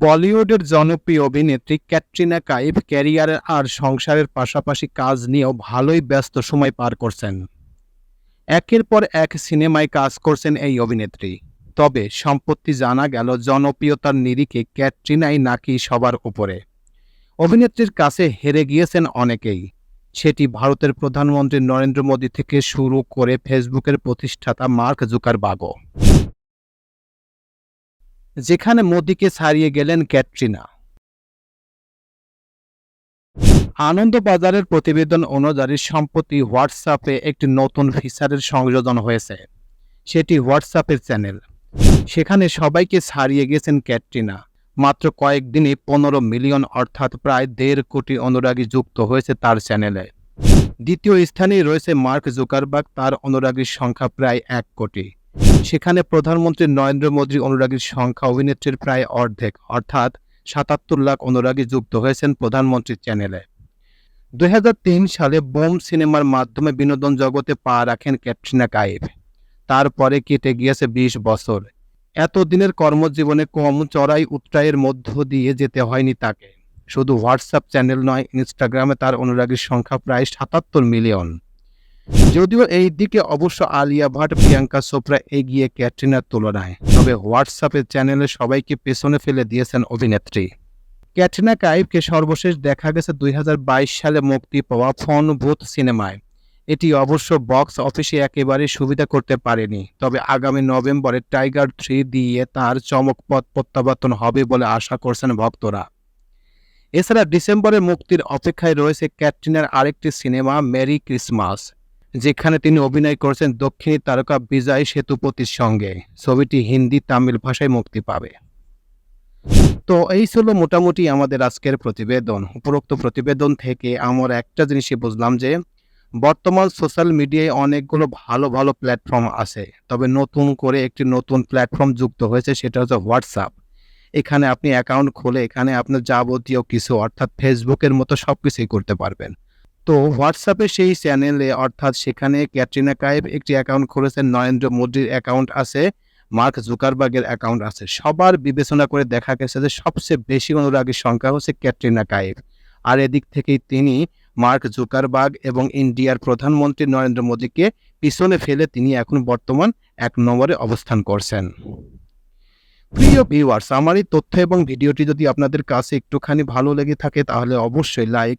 বলিউডের জনপ্রিয় অভিনেত্রী ক্যাটরিনা কাইফ ক্যারিয়ার আর সংসারের পাশাপাশি কাজ নিয়েও ভালোই ব্যস্ত সময় পার করছেন। একের পর এক সিনেমায় কাজ করছেন এই অভিনেত্রী। তবে সম্পত্তি জানা গেল জনপ্রিয়তার নিরিখে ক্যাটরিনাই নাকি সবার উপরে। অভিনেত্রীর কাছে হেরে গিয়েছেন অনেকেই। সেটি ভারতের প্রধানমন্ত্রী নরেন্দ্র মোদী থেকে শুরু করে ফেসবুকের প্রতিষ্ঠাতা মার্ক জুকারবার্গও। যেখানে মোদিকে ছাড়িয়ে গেলেন ক্যাটরিনা। আনন্দবাজারের প্রতিবেদন অনুযায়ী সম্প্রতি হোয়াটসঅ্যাপে একটি নতুন ফিচারের সংযোজন হয়েছে। সেটি হোয়াটসঅ্যাপের চ্যানেল। সেখানে সবাইকে ছাড়িয়ে গেছেন ক্যাটরিনা। মাত্র কয়েকদিনে পনেরো মিলিয়ন অর্থাৎ প্রায় দেড় কোটি অনুরাগী যুক্ত হয়েছে তার চ্যানেলে। দ্বিতীয় স্থানেই রয়েছে মার্ক জুকারবার্গ, তার অনুরাগীর সংখ্যা প্রায় এক কোটি। সেখানে প্রধানমন্ত্রী নরেন্দ্র মোদীর অনুরাগীর সংখ্যা অভিনেত্রীর প্রায় অর্ধেক, অর্থাৎ সাতাত্তর লাখ অনুরাগী যুক্ত হয়েছেন প্রধানমন্ত্রীর চ্যানেলে। দুই হাজার তিন সালে বোম সিনেমার মাধ্যমে বিনোদন জগতে পা রাখেন ক্যাটরিনা কাইফ। তারপরে কেটে গিয়েছে বিশ বছর। এতদিনের কর্মজীবনে কম চড়াই উত্রায়ের মধ্য দিয়ে যেতে হয়নি তাকে। শুধু হোয়াটসঅ্যাপ চ্যানেল নয়, ইনস্টাগ্রামে তার অনুরাগীর সংখ্যা প্রায় সাতাত্তর মিলিয়ন। যদিও এই দিকে অবশ্য আলিয়া ভাট, প্রিয়াঙ্কা চোপড়া এগিয়ে ক্যাটরিনার তুলনায়। তবে হোয়াটসঅ্যাপের চ্যানেলে সবাইকে পেছনে ফেলে দিয়েছেন অভিনেত্রী। ক্যাটরিনা কাইফকে সর্বশেষ দেখা গেছে দুই হাজার বাইশ সালে মুক্তি পাওয়া ফোন ভূত সিনেমায়। এটি অবশ্য বক্স অফিসে একেবারে সুবিধা করতে পারেনি। তবে আগামী নভেম্বরে টাইগার থ্রি দিয়ে তার চমকপথ প্রত্যাবর্তন হবে বলে আশা করছেন ভক্তরা। এছাড়া ডিসেম্বরে মুক্তির অপেক্ষায় রয়েছে ক্যাটরিনার আরেকটি সিনেমা, মেরি ক্রিসমাস। যেখানে তিনি অভিনয় করেছেন দক্ষিণী তারকা বিজয় সেতুপতির সঙ্গে। ছবিটি হিন্দি তামিল ভাষায় মুক্তি পাবে। তো এই ছিল মোটামুটি আমাদের আজকের প্রতিবেদন। উপরোক্ত প্রতিবেদন থেকে আমার একটা জিনিসই বুঝলাম যে, বর্তমান সোশ্যাল মিডিয়ায় অনেকগুলো ভালো ভালো প্ল্যাটফর্ম আছে। তবে নতুন করে একটি নতুন প্ল্যাটফর্ম যুক্ত হয়েছে, সেটা হচ্ছে হোয়াটসঅ্যাপ এখানে আপনি অ্যাকাউন্ট খুলে এখানে আপনার যাবতীয় কিছু, অর্থাৎ ফেসবুকের মতো সব কিছুই করতে পারবেন। তো হোয়াটসঅ্যাপে সেই চ্যানেলে অর্থাৎ সেখানে ক্যাটরিনা কাইফ একটি অ্যাকাউন্ট খুলেছেন, নরেন্দ্র মোদীর অ্যাকাউন্ট আছে, মার্ক জুকারবার্গের অ্যাকাউন্ট আছে। সবার বিবেচনা করে দেখা গেছে যে সবচেয়ে বেশি অনুরাগীর সংখ্যা হচ্ছে ক্যাটরিনা কাইফ আর এদিক থেকেই তিনি মার্ক জুকারবার্গ এবং ইন্ডিয়ার প্রধানমন্ত্রী নরেন্দ্র মোদীকে পিছনে ফেলে তিনি এখন বর্তমান এক নম্বরে অবস্থান করছেন। প্রিয় ভিউয়ার্স আমার এই তথ্য এবং ভিডিওটি যদি আপনাদের কাছে একটুখানি ভালো লেগে থাকে, তাহলে অবশ্যই লাইক